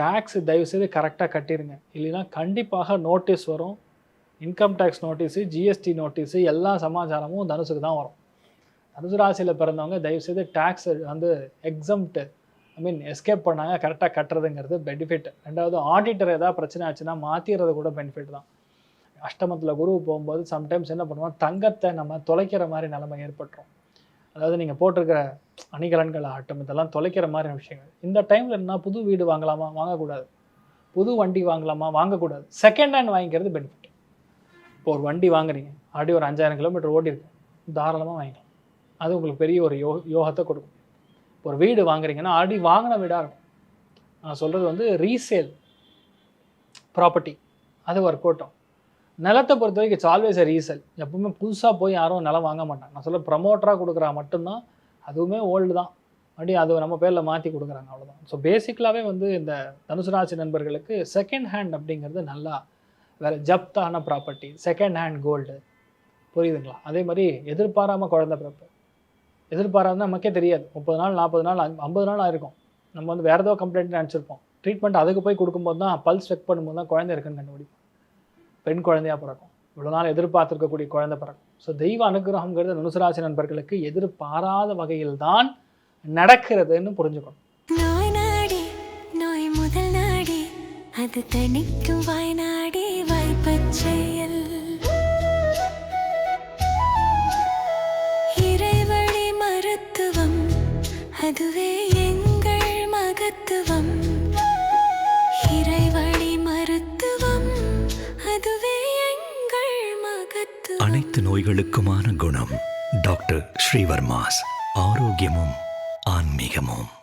Tax தயவுசெய்து கரெக்டாக கட்டிடுங்க இல்லைன்னா கண்டிப்பாக நோட்டீஸ் வரும். Income tax notice GST notice எல்லா சமாச்சாரமும் தனுசுக்கு தான் வரும். தனுசு ராசியில் பிறந்தவங்க தயவுசெய்து டேக்ஸ் வந்து எக்ஸம்ட்டு ஐ மீன் எஸ்கேப் பண்ணாங்க கரெக்டாக கட்டுறதுங்கிறது பெனிஃபிட் ரெண்டாவது ஆடிட்டர் ஏதாவது பிரச்சனை ஆச்சுன்னா மாற்றிடுறது கூட பெனிஃபிட் தான். அஷ்டமத்தில் குரு போகும்போது சம்டைம்ஸ் என்ன பண்ணுவோம்? தங்கத்தை நம்ம தொலைக்கிற மாதிரி நிலைமை ஏற்பட்டுரும். அதாவது நீங்கள் போட்டிருக்கிற அணிகலன்கள் ஆட்டம் இதெல்லாம் தொலைக்கிற மாதிரி விஷயங்கள். இந்த டைமில் என்ன புது வீடு வாங்கலாமா? வாங்கக்கூடாது. புது வண்டி வாங்கலாமா? வாங்கக்கூடாது. செகண்ட் ஹேண்ட் வாங்கிக்கிறது பெனிஃபிட் இப்போ ஒரு வண்டி வாங்குறீங்க. ஆடி ஒரு அஞ்சாயிரம் கிலோமீட்டர் ஓடி தாராளமாக வாங்கிக்கலாம். அது உங்களுக்கு பெரிய ஒரு யோ யோகத்தை கொடுக்கும். இப்போ ஒரு வீடு வாங்குறீங்கன்னா ஆல்ரெடி வாங்கின வீடாக இருக்கும். நான் சொல்கிறது வந்து ரீசேல் ப்ராப்பர்ட்டி அது ஒர்க் அவுட்டும் நிலத்தை பொறுத்த வரைக்கும் இட்ஸ் ஆல்வேஸ் ரீசல் எப்பவுமே புதுசாக போய் யாரும் நிலம் வாங்க மாட்டாங்க. நான் சொல்ல ப்ரமோட்டராக கொடுக்குறா மட்டும்தான் அதுவுமே ஓல்டு தான். மறுபடியும் அது நம்ம பேரில் மாற்றி கொடுக்குறாங்க அவ்வளோதான் ஸோ பேசிக்கலாகவே வந்து இந்த தனுசு ராசி நண்பர்களுக்கு செகண்ட் ஹேண்ட் அப்படிங்கிறது நல்லா வேறு ஜப்தான ப்ராப்பர்ட்டி செகண்ட் ஹேண்ட் கோல்டு புரியுதுங்களா? அதே மாதிரி எதிர்பாராமல் குழந்த பிறப்பு. எதிர்பாராத நமக்கே தெரியாது. முப்பது நாள் நாற்பது நாள் ஐம்பது நாள் ஆயிருக்கும். நம்ம வந்து வேறு ஏதோ கம்ப்ளைண்ட் நினச்சிருப்போம். ட்ரீட்மெண்ட் அதுக்கு போய் கொடுக்கும்போது தான் பல்ஸ் செக் பண்ணும்போது தான் குழந்தை இருக்குன்னு கண்டுபிடிப்போம். பெண் குழந்தையாக பிறக்கும். இவ்வளோ நாள் எதிர்பார்த்துருக்கக்கூடிய குழந்தை பிறக்கும். ஸோ தெய்வ அனுகிரகங்கிறது தனுசுராசி நண்பர்களுக்கு எதிர்பாராத வகையில் தான் நடக்கிறதுன்னு புரிஞ்சுக்கணும். நோய் நாடி நோய் முதல் நாடி அது தணிக்கும் வாய்நாடி வாய்ப்பச் செயல். இறைவழி மருத்துவம் அதுவே எங்கள் மகத்துவம். அனைத்து நோய்களுக்குமான குணம் டாக்டர் ஸ்ரீவர்மாஸ். ஆரோக்கியமும் ஆன்மீகமும்.